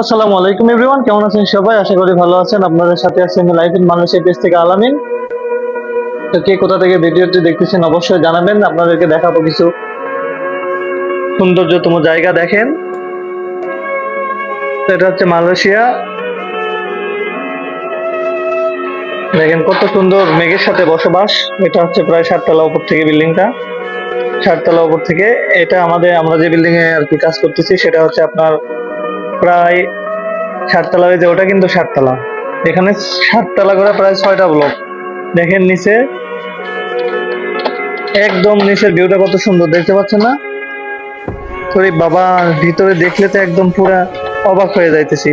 আসসালামু আলাইকুম এভরিওয়ান, কেমন আছেন সবাই? আশা করি ভালো আছেন। আপনাদের সাথে আছি আমি লাইফ ইন মানুষের পেজ থেকে আলামিন। তো কে কোথা থেকে ভিডিওটি দেখতেছেন অবশ্যই জানাবেন। আপনাদেরকে দেখাবো কিছু সৌন্দর্যতম জায়গা দেখেন। এটা হচ্ছে মালয়েশিয়া। দেখেন কত সুন্দর মেঘের সাথে বসবাস। এটা হচ্ছে প্রায় সাততলা উপর থেকে বিল্ডিংটা। সাততলা উপর থেকে। এটা আমাদের, আমরা যে বিল্ডিং এ আর কি কাজ করতেছি, সেটা হচ্ছে আপনার প্রায় সাততলা হয়েছে, ওটা কিন্তু সাততলা। এখানে সাততলা করে প্রায় ছয়টা ব্লক দেখেন নিচে, একদম নিচের ভিউটা কত সুন্দর, দেখতে পাচ্ছেন না? ওরে বাবা, ভিতরে দেখলে তো একদম পুরা অবাক হয়ে যাইতেছি।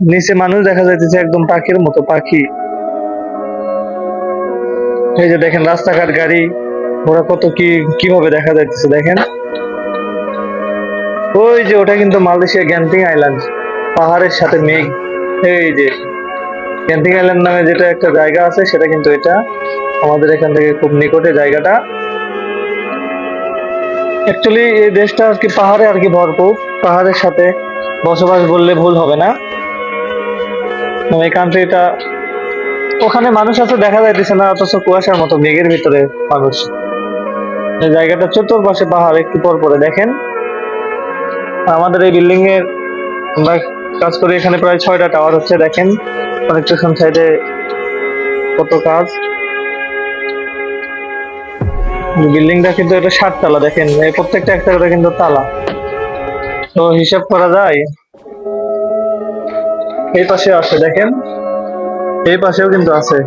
নিচে মানুষ দেখা যাইতেছে একদম পাখির মতো, পাখি। এই যে দেখেন, রাস্তাঘাট, গাড়ি, ওরা কত কি, কীভাবে দেখা যাইতেছে, দেখেন? ওই যে, ওটা কিন্তু মালয়েশিয়া গ্যান্টিং আইল্যান্ড, পাহাড়ের সাথে মেঘ। এই যে গ্যান্টিং আইল্যান্ড নামে যেটা একটা জায়গা আছে, সেটা কিন্তু এটা। আমাদের এখান থেকে খুব নিকটে জায়গাটা। অ্যাকচুয়ালি এই দেশটা আর কি পাহাড়ে আর কি ভরপুর। পাহাড়ের সাথে বসবাস বললে ভুল হবে না। তো এই কান্ট্রিটা ওখানে মানুষ আছে, দেখা যাইতেছে না, অথচ কুয়াশার মতো মেঘের ভিতরে মানুষ। জায়গাটা চতুর্পাশে পাহাড়, একটু পর পরে দেখেন। আমাদের এই বিল্ডিং এর আমরা কাজ করি এখানে প্রায় ছয়টা টাওয়ার হচ্ছে, দেখেন। কনেকট্রেশন সাইডে কত কাজ। বিল্ডিংটা কিন্তু এটা ষাট তালা দেখেন প্রত্যেকটা একটা করে কিন্তু তালা। তো হিসাব করা যায়, এই পাশে আছে, দেখেন। এই পাশেও কিন্তু আছে।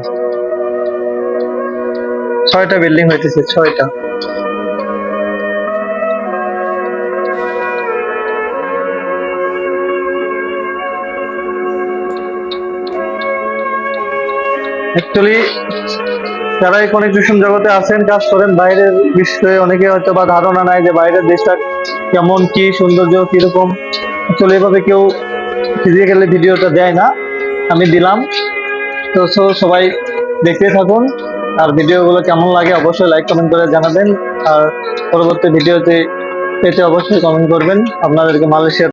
ছয়টা বিল্ডিং হইতেছে, ছয়টা। অ্যাকচুয়ালি যারা এই কনেকশন জগতে আছেন, কাজ করেন, বাইরের বিষয়ে অনেকে হয়তো বা ধারণা নাই যে বাইরের দেশটা কেমন, কি সৌন্দর্য, কীরকম। অ্যাকচুয়ালি এভাবে কেউ ফিজিক্যালি ভিডিওটা দেয় না। আমি দিলাম। তো, so, সবাই দেখতে থাকুন। আর ভিডিওগুলো কেমন লাগে অবশ্যই লাইক কমেন্ট করে জানাবেন। আর পরবর্তী ভিডিওতে পেতে অবশ্যই কমেন্ট করবেন। আপনাদেরকে মালয়েশিয়া